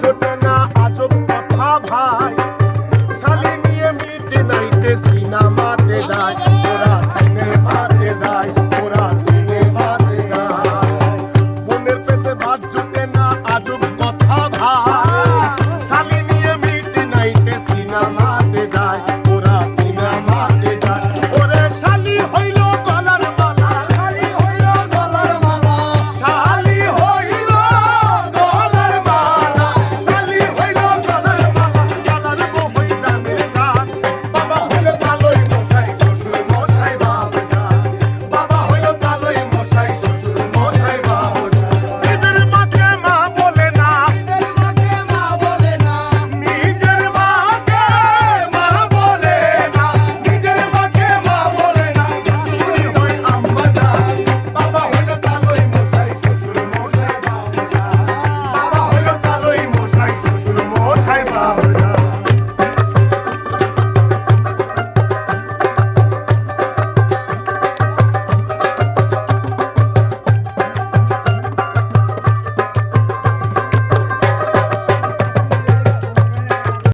জোটে না আজব কথা ভাই।